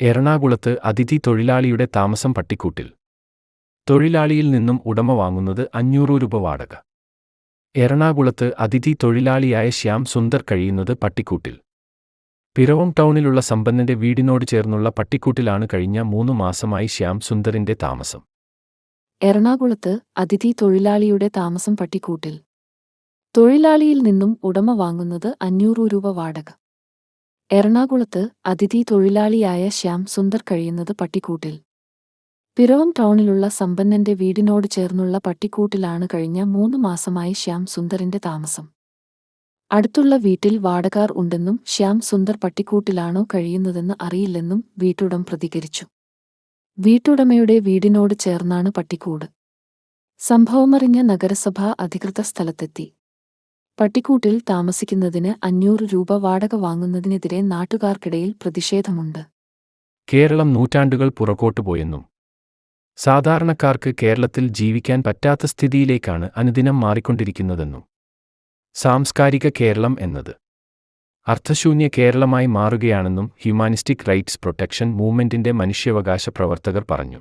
എറണാകുളത്ത് അതിഥി തൊഴിലാളിയുടെ താമസം പട്ടിക്കൂട്ടിൽ. തൊഴിലാളിയിൽ നിന്നും ഉടമ വാങ്ങുന്നത് അഞ്ഞൂറ് രൂപ വാടക. എറണാകുളത്ത് അതിഥി തൊഴിലാളിയായ ശ്യാം സുന്ദർ കഴിയുന്നത് പട്ടിക്കൂട്ടിൽ. പിറവം ടൗണിലുള്ള സമ്പന്നന്റെ വീടിനോട് ചേർന്നുള്ള പട്ടിക്കൂട്ടിലാണ് കഴിഞ്ഞ മൂന്ന് മാസമായി ശ്യാം സുന്ദറിന്റെ താമസം. എറണാകുളത്ത് അതിഥി തൊഴിലാളിയുടെ താമസം പട്ടിക്കൂട്ടിൽ. തൊഴിലാളിയിൽ നിന്നും ഉടമ വാങ്ങുന്നത് അഞ്ഞൂറ് രൂപ വാടക. എറണാകുളത്ത് അതിഥി തൊഴിലാളിയായ ശ്യാം സുന്ദർ കഴിയുന്നത് പട്ടിക്കൂട്ടിൽ. പിറവം ടൗണിലുള്ള സമ്പന്നന്റെ വീടിനോട് ചേർന്നുള്ള പട്ടിക്കൂട്ടിലാണ് കഴിഞ്ഞ മൂന്ന് മാസമായി ശ്യാം സുന്ദറിന്റെ താമസം. അടുത്തുള്ള വീട്ടിൽ വാടകാർ ഉണ്ടെന്നും ശ്യാം സുന്ദർ പട്ടിക്കൂട്ടിലാണോ കഴിയുന്നതെന്ന് അറിയില്ലെന്നും വീട്ടുടം പ്രതികരിച്ചു. വീട്ടുടമയുടെ വീടിനോട് ചേർന്നാണ് പട്ടിക്കൂട്. സംഭവമറിഞ്ഞ നഗരസഭാ അധികൃതർ സ്ഥലത്തെത്തി. പട്ടിക്കൂട്ടിൽ താമസിക്കുന്നതിന് അഞ്ഞൂറ് രൂപ വാടക വാങ്ങുന്നതിനെതിരെ നാട്ടുകാർക്കിടയിൽ പ്രതിഷേധമുണ്ട്. കേരളം നൂറ്റാണ്ടുകൾ പുറകോട്ടു പോയെന്നും സാധാരണക്കാർക്ക് കേരളത്തിൽ ജീവിക്കാൻ പറ്റാത്ത സ്ഥിതിയിലേക്കാണ് അനുദിനം മാറിക്കൊണ്ടിരിക്കുന്നതെന്നും സാംസ്കാരിക കേരളം എന്നത് അർത്ഥശൂന്യ കേരളമായി മാറുകയാണെന്നും ഹ്യൂമാനിസ്റ്റിക് റൈറ്റ്സ് പ്രൊട്ടക്ഷൻ മൂവ്മെന്റിന്റെ മനുഷ്യാവകാശ പ്രവർത്തകർ പറഞ്ഞു.